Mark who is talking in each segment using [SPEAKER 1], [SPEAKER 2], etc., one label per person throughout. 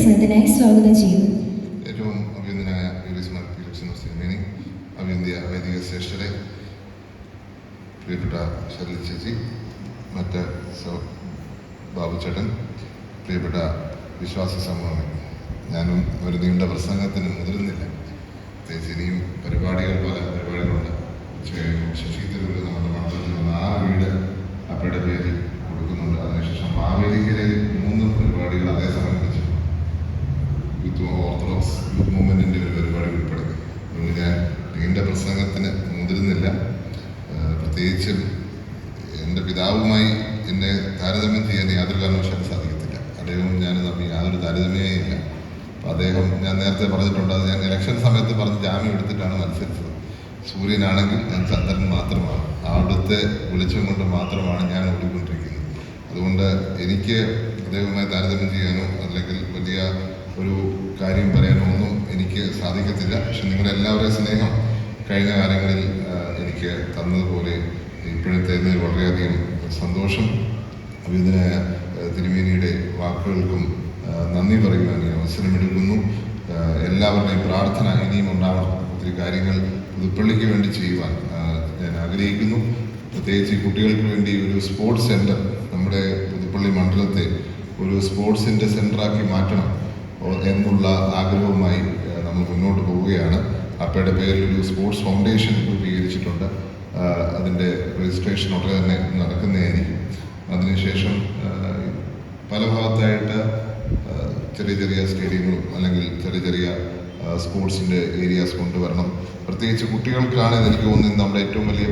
[SPEAKER 1] ആദരവായി സ്വാഗതം ചെയ്യുന്നു.
[SPEAKER 2] ഏറ്റവും അഭ്യന്തനായ അഭിനന്ദിയ വൈദിക ശ്രേഷ്ഠരെ പ്രിയപ്പെട്ട ശരൽ ചേച്ചി മറ്റ് സൗ- പ്രിയപ്പെട്ട വിശ്വാസ സമൂഹം. ഞാനും ഒരു നീണ്ട പ്രസംഗത്തിന് മുതിരുന്നില്ല ചേച്ചി ഇനിയും ഓർത്തഡോക്സ് യൂത്ത് മൂവ്മെന്റിന്റെ ഒരു പരിപാടി ഉൾപ്പെടുത്തി അതുകൊണ്ട് ഞാൻ എന്റെ പ്രസംഗത്തിന് മുതിരുന്നില്ല. പ്രത്യേകിച്ചും എന്റെ പിതാവുമായി എന്നെ താരതമ്യം ചെയ്യാൻ യാതൊരു കാരണവശാലും സാധിക്കത്തില്ല. അദ്ദേഹവും ഞാൻ തമ്മിൽ യാതൊരു താരതമ്യമേ ഇല്ല അപ്പോൾ അദ്ദേഹം ഞാൻ നേരത്തെ പറഞ്ഞിട്ടുണ്ട് അത് ഞാൻ ഇലക്ഷൻ സമയത്ത് പറഞ്ഞ് ജാമ്യം എടുത്തിട്ടാണ് മത്സരിച്ചത്. സൂര്യനാണെങ്കിൽ ഞാൻ ചന്ദ്രൻ മാത്രമാണ്. അവിടുത്തെ വെളിച്ചം കൊണ്ട് മാത്രമാണ് ഞാൻ ഓടിക്കൊണ്ടിരിക്കുന്നത്. അതുകൊണ്ട് എനിക്ക് അദ്ദേഹവുമായി താരതമ്യം ചെയ്യാനോ അല്ലെങ്കിൽ വലിയ ഒരു കാര്യം പറയാനൊന്നും എനിക്ക് സാധിക്കത്തില്ല. പക്ഷെ നിങ്ങളുടെ എല്ലാവരുടെയും സ്നേഹം കഴിഞ്ഞ കാലങ്ങളിൽ എനിക്ക് തന്നതുപോലെ ഇപ്പോഴത്തെ വളരെയധികം സന്തോഷം. അഭിനയ തിരുമേനിയുടെ വാക്കുകൾക്കും നന്ദി പറയുവാൻ ഈ അവസരമെടുക്കുന്നു. എല്ലാവരുടെയും പ്രാർത്ഥന ഇനിയും ഉണ്ടാവണം. ഒത്തിരി കാര്യങ്ങൾ പുതുപ്പള്ളിക്ക് വേണ്ടി ചെയ്യുവാൻ ഞാൻ ആഗ്രഹിക്കുന്നു. പ്രത്യേകിച്ച് കുട്ടികൾക്ക് വേണ്ടി ഒരു സ്പോർട്സ് സെന്റർ നമ്മുടെ പുതുപ്പള്ളി മണ്ഡലത്തെ ഒരു സ്പോർട്സിന്റെ സെന്ററാക്കി മാറ്റണം. എന്നുള്ള ആഗ്രഹവുമായി നമ്മൾ മുന്നോട്ട് പോവുകയാണ്. അപ്പയുടെ പേരിൽ ഒരു സ്പോർട്സ് ഫൗണ്ടേഷൻ രൂപീകരിച്ചിട്ടുണ്ട്. അതിന്റെ രജിസ്ട്രേഷൻ ഉടനെ തന്നെ നടക്കുന്നതായിരിക്കും. അതിനുശേഷം പല ഭാഗത്തായിട്ട് ചെറിയ ചെറിയ സ്റ്റേഡിയങ്ങളും അല്ലെങ്കിൽ ചെറിയ ചെറിയ സ്പോർട്സിന്റെ ഏരിയാസ് കൊണ്ടുവരണം. പ്രത്യേകിച്ച് കുട്ടികൾക്കാണ് എനിക്ക് തോന്നുന്നത് നമ്മുടെ ഏറ്റവും വലിയ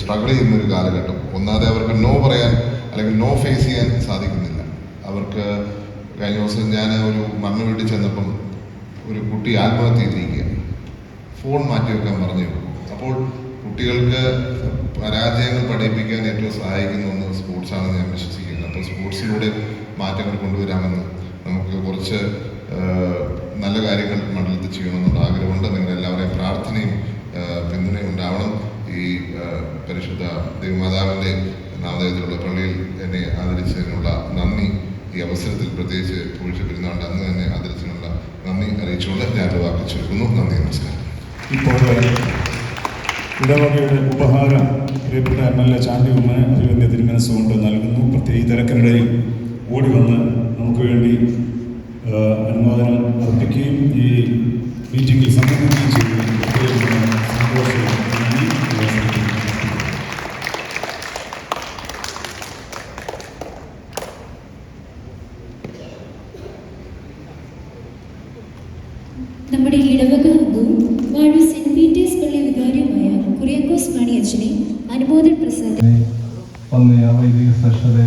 [SPEAKER 2] സ്ട്രഗിൾ ചെയ്യുന്ന ഒരു കാലഘട്ടം. ഒന്നാതെ അവർക്ക് നോ പറയാൻ അല്ലെങ്കിൽ നോ ഫേസ് ചെയ്യാൻ സാധിക്കുന്നില്ല. അവർക്ക് കഴിഞ്ഞ ദിവസം ഞാൻ ഒരു മണ്ണ് വീട്ടിൽ ചെന്നപ്പം ഒരു കുട്ടി ആത്മഹത്യ ചെയ്തിരിക്കുക ഫോൺ മാറ്റി വെക്കാൻ പറഞ്ഞു. അപ്പോൾ കുട്ടികൾക്ക് പരാജയങ്ങൾ പഠിപ്പിക്കാൻ ഏറ്റവും സഹായിക്കുന്ന ഒന്ന് സ്പോർട്സാണെന്ന് ഞാൻ വിശ്വസിക്കുന്നത് അപ്പോൾ സ്പോർട്സിലൂടെ മാറ്റങ്ങൾ കൊണ്ടുവരാമെന്ന് നമുക്ക് കുറച്ച് നല്ല കാര്യങ്ങൾ മണ്ഡലത്തിൽ ചെയ്യണമെന്നുള്ള ആഗ്രഹമുണ്ട്. നിങ്ങളെല്ലാവരെയും പ്രാർത്ഥനയും പിന്തുണയും ഉണ്ടാവണം. ഈ പരിശുദ്ധ ദേവിമാതാവിന്റെ നാമധേയത്തിലുള്ള പള്ളിയിൽ എന്നെ ആദരിച്ചതിനുള്ള നന്ദി. ഈ അവസരത്തിൽ പ്രത്യേകിച്ച് പൂഴ്ച പെരുന്നാളിന്റെ അന്ന് തന്നെ ആദരിച്ചിട്ടുള്ള നന്ദി അറിയിച്ചുകൊണ്ട് ഞാൻ വാക്ക് നന്ദി നമസ്കാരം.
[SPEAKER 3] ഇപ്പോൾ ഇടവകയുടെ ഉപഹാരം പ്രിയപ്പെട്ട എം എൽ എ ചാണ്ടി ഉമ്മന് അഭിവന്യ തിരുമനസ്സുകൊണ്ട് നൽകുന്നു. പ്രത്യേക തിരക്കിനിടയിൽ ഓടി വന്ന് നമുക്ക് വേണ്ടി അനുമോദനം അർപ്പിക്കുകയും ഈ മീറ്റിംഗിൽ സംബന്ധിക്കുകയും
[SPEAKER 1] നമ്മുടെ ഇടവക അംഗവും വാഴൂർ സെന്റ് പീറ്റേഴ്സ് പള്ളി വികാരിയുമായ കുര്യാക്കോസ് മാണി അച്ഛനെ അനുമോദൻ പ്രസാദ്
[SPEAKER 4] ഒന്ന് ആ വൈദിക ശ്രേഷ്ഠരെ